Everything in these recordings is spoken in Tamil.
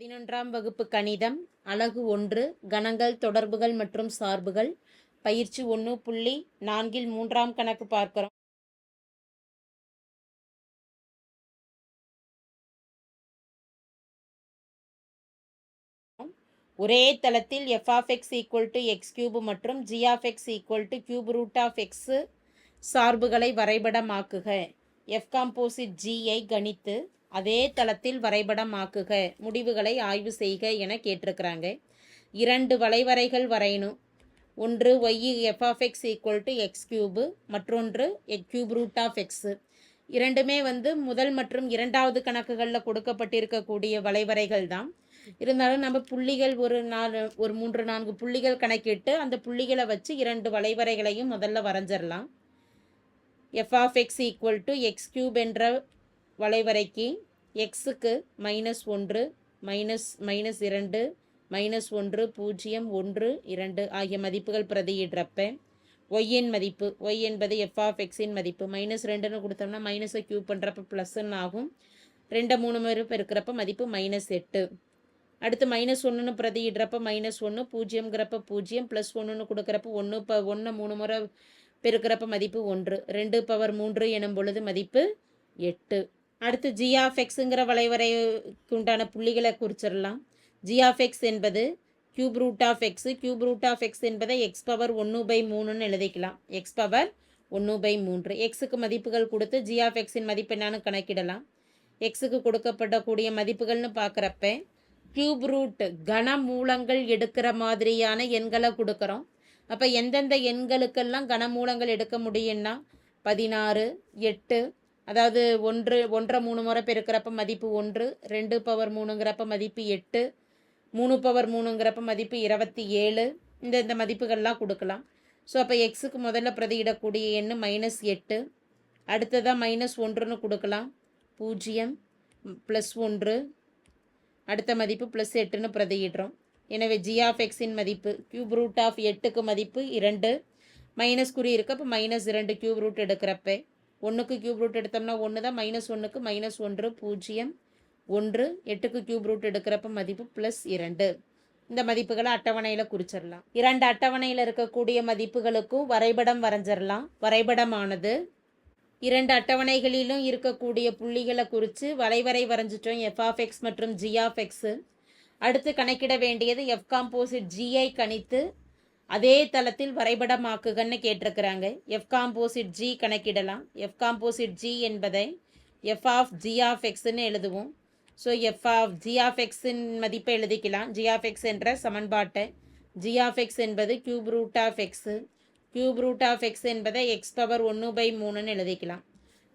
பதினொன்றாம் வகுப்பு கணிதம் அலகு ஒன்று கணங்கள் தொடர்புகள் மற்றும் சார்புகள் பயிற்சி ஒன்று புள்ளி நான்கில் மூன்றாம் கணக்கு பார்க்கிறோம். ஒரே தளத்தில் f of x equal to x cube மற்றும் g of x equal to cube root of x சார்புகளை வரைபடமாக்குக. எஃப் காம்போசிட் ஜியை கணித்து அதே தளத்தில் வரைபடமாக்குக முடிவுகளை ஆய்வு செய்க என கேட்டிருக்கிறாங்க. இரண்டு வளைவரைகள் வரையணும். ஒன்று y f of x equal to x cube மற்றொன்று x cube root of x இரண்டுமே வந்து முதல் மற்றும் இரண்டாவது கணக்குகளில் கொடுக்கப்பட்டிருக்கக்கூடிய வளைவரைகள் தான். இருந்தாலும் நம்ம புள்ளிகள் ஒரு நாலு ஒரு மூன்று நான்கு புள்ளிகள் கணக்கிட்டு அந்த புள்ளிகளை வச்சு இரண்டு வளைவரைகளையும் முதல்ல வரைஞ்சிடலாம் f of x equal to x cube என்ற வளைவரைக்கு எக்ஸுக்கு மைனஸ் ஒன்று மைனஸ் மைனஸ் இரண்டு மைனஸ் ஒன்று பூஜ்ஜியம் ஒன்று இரண்டு ஆகிய மதிப்புகள் பிரதியிடுறப்ப ஒய்யின் மதிப்பு ஒய் என்பது எஃப் ஆஃப் எக்ஸின் மதிப்பு. மைனஸ் ரெண்டுன்னு கொடுத்தோம்னா மைனஸை க்யூ பண்ணுறப்ப ப்ளஸ்ன்னு ஆகும். ரெண்டு மூணு முறை இருக்கிறப்ப மதிப்பு மைனஸ் எட்டு. அடுத்து மைனஸ் ஒன்றுன்னு பிரதியிடுறப்ப மைனஸ் ஒன்று பூஜ்ஜியம்ங்கிறப்ப பூஜ்ஜியம் ப்ளஸ் ஒன்றுன்னு கொடுக்குறப்ப ஒன்று இப்போ ஒன்று மூணு முறை பெருக்கிறப்ப மதிப்பு ஒன்று. ரெண்டு பவர் மூன்று எனும் பொழுது மதிப்பு எட்டு. அடுத்து ஜிஆஃப்எக்ஸுங்கிற வளைவரைக்கு உண்டான புள்ளிகளை குறிச்சிடலாம். ஜிஆஃப்எக்ஸ் என்பது cube root of x cube root of x என்பதை எக்ஸ் பவர் ஒன்று பை மூணுன்னு எழுதிக்கலாம். எக்ஸ் பவர் ஒன்று பை மூன்று. எக்ஸுக்கு மதிப்புகள் கொடுத்து ஜி எக்ஸின் மதிப்பு என்னான்னு கணக்கிடலாம். எக்ஸுக்கு கொடுக்கப்படக்கூடிய மதிப்புகள்னு பார்க்குறப்ப கியூப் ரூட் கன மூலங்கள் எடுக்கிற மாதிரியான எண்களை கொடுக்குறோம். அப்போ எந்தெந்த எண்களுக்கெல்லாம் கனமூலங்கள் எடுக்க முடியும்னா பதினாறு எட்டு அதாவது ஒன்று ஒன்றரை மூணு முறை பெருக்கிறப்ப மதிப்பு ஒன்று ரெண்டு பவர் மூணுங்கிறப்ப மதிப்பு எட்டு மூணு பவர் மூணுங்கிறப்ப மதிப்பு இருபத்தி ஏழு. இந்த இந்த மதிப்புகள்லாம் கொடுக்கலாம். ஸோ அப்போ எக்ஸுக்கு முதல்ல பிரதியிடக்கூடிய எண்ணு மைனஸ் எட்டு. அடுத்ததாக மைனஸ் ஒன்றுன்னு கொடுக்கலாம். பூஜ்ஜியம் ப்ளஸ் ஒன்று. அடுத்த மதிப்பு ப்ளஸ் எட்டுன்னு பிரதியிடுறோம். எனவே ஜி ஆஃப் எக்ஸின் மதிப்பு கியூப் ரூட் ஆஃப் எட்டுக்கு மதிப்பு இரண்டு. மைனஸ் குறி இருக்கப்போ மைனஸ் இரண்டு கியூப் ரூட் எடுக்கிறப்ப ஒன்றுக்கு கியூப் ரூட் எடுத்தோம்னா ஒன்று தான் மைனஸ் ஒன்றுக்கு மைனஸ் ஒன்று பூஜ்ஜியம் ஒன்று எட்டுக்கு கியூப் ரூட் எடுக்கிறப்ப மதிப்பு ப்ளஸ் இரண்டு. இந்த மதிப்புகளை அட்டவணையில் குறிச்சிடலாம். இரண்டு அட்டவணையில் இருக்கக்கூடிய மதிப்புகளுக்கும் வரைபடம் வரைஞ்சிடலாம். வரைபடமானது இரண்டு அட்டவணைகளிலும் இருக்கக்கூடிய புள்ளிகளை குறித்து வளைவரை வரைஞ்சிட்டோம். எஃப் மற்றும் ஜிஆஃப்எக்ஸு அடுத்து கணக்கிட வேண்டியது எஃப் காம்போசிட் ஜிஐ கணித்து அதே தளத்தில் வரைபடமாக்குகன்னு கேட்டிருக்கிறாங்க. எஃப் காம்போசிட் ஜி கணக்கிடலாம். எஃப் காம்போசிட் ஜி என்பதை எஃப் ஆஃப் ஜி ஆஃப் எக்ஸ்ன்னு எழுதுவோம். So f of g of எக்ஸின் மதிப்பை எழுதிக்கலாம். ஜி ஆஃப் எக்ஸ் என்ற சமன்பாட்டை ஜி ஆஃப் எக்ஸ் என்பது cube root of x cube root of x என்பதை எக்ஸ் பவர் ஒன்று பை மூணுன்னு எழுதிக்கலாம்.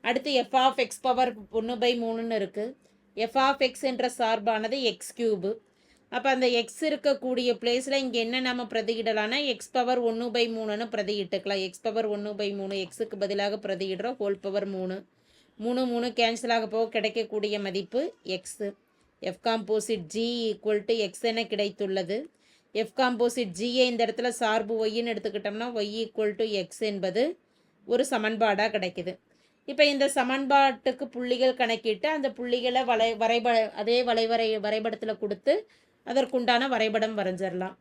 அடுத்து எஃப் ஆஃப் எக்ஸ் பவர் ஒன்று பை மூணுன்னு இருக்குது எஃப் ஆஃப் எக்ஸ் என்ற சார்பானது எக்ஸ் கியூபு அப்போ அந்த எக்ஸ் இருக்கக்கூடிய பிளேஸில் இங்கே என்ன நம்ம பிரதியிடலாம்னா எக்ஸ் பவர் ஒன்று பை மூணுன்னு பிரதியிட்டுக்கலாம். எக்ஸ் பவர் ஒன்று பை மூணு எக்ஸுக்கு பதிலாக பிரதியிடுறோம். ஹோல் பவர் மூணு. மூணு மூணு கேன்சல் ஆக போக கிடைக்கக்கூடிய மதிப்பு x f composite g equal to x என கிடைத்துள்ளது. எஃப் காம்போசிட் ஜியை இந்த இடத்துல சார்பு ஒய்ன்னு எடுத்துக்கிட்டோம்னா ஒய் ஈக்குவல் டு எக்ஸ் என்பது ஒரு சமன்பாடாக கிடைக்குது. இப்போ இந்த சமன்பாட்டுக்கு புள்ளிகள் கணக்கிட்டு அந்த புள்ளிகளை வளை வரைப அதே வளைவரை வரைபடத்தில் கொடுத்து அதற்குண்டான வரைபடம் வரைஞ்சிடலாம்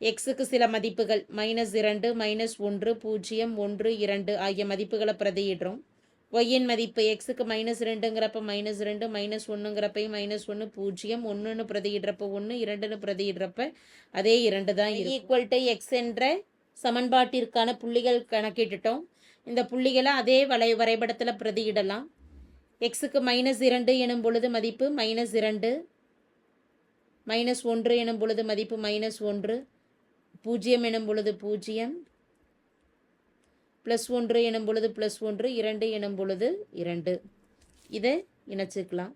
எக்ஸுக்கு சில மதிப்புகள் மைனஸ் இரண்டு மைனஸ் ஒன்று பூஜ்ஜியம் ஒன்று இரண்டு ஆகிய மதிப்புகளை பிரதியிடுறோம். ஒய்யின் மதிப்பு எக்ஸுக்கு மைனஸ் ரெண்டுங்கிறப்ப மைனஸ் ரெண்டு மைனஸ் ஒன்றுங்கிறப்பையும் மைனஸ் ஒன்று பூஜ்ஜியம் ஒன்றுன்னு பிரதியிடுறப்ப ஒன்று இரண்டுன்னு பிரதியிடுறப்ப அதே இரண்டு தான் ஈக்குவல் டு எக்ஸ் என்ற சமன்பாட்டிற்கான புள்ளிகள் கணக்கிட்டுட்டோம். இந்த புள்ளிகளை அதே வலை வரைபடத்தில் பிரதியிடலாம். எக்ஸுக்கு மைனஸ் இரண்டு எனும் பொழுது மதிப்பு மைனஸ் இரண்டு மைனஸ் ஒன்று எனும் பொழுது மதிப்பு மைனஸ் ஒன்று பூஜ்ஜியம் எனும் பொழுது பூஜ்ஜியம் ப்ளஸ் ஒன்று எனும் பொழுது ப்ளஸ் ஒன்று இரண்டு எனும் பொழுது இரண்டு. இதை இணைச்சிக்கலாம்.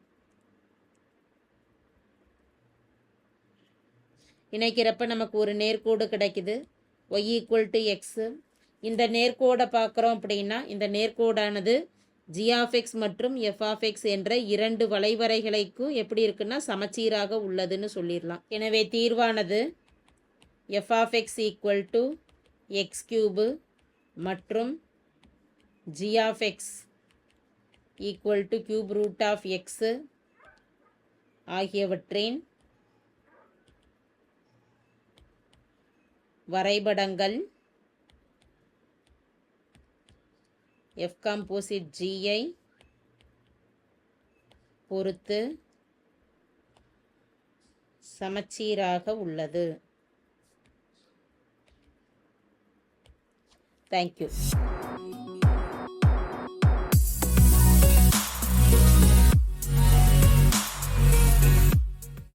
இணைக்கிறப்ப நமக்கு ஒரு நேர்கோடு கிடைக்குது. ஒய் ஈக்குவல் டு எக்ஸு இந்த நேர்கோடை பார்க்குறோம் அப்படின்னா இந்த நேர்கோடானது ஜிஆஃப்எக்ஸ் மற்றும் எஃப்ஆஃப்எக்ஸ் என்ற இரண்டு வளைவரைகளுக்கும் எப்படி இருக்குன்னா சமச்சீராக உள்ளதுன்னு சொல்லிடலாம். எனவே தீர்வானது f of x equal to x cube மற்றும் g of x equal to cube root of x ஆகியவற்றின் வரைபடங்கள் எஃப் காம்போசிட் ஜிஐ பொறுத்து சமச்சீராக உள்ளது. தேங்க்யூ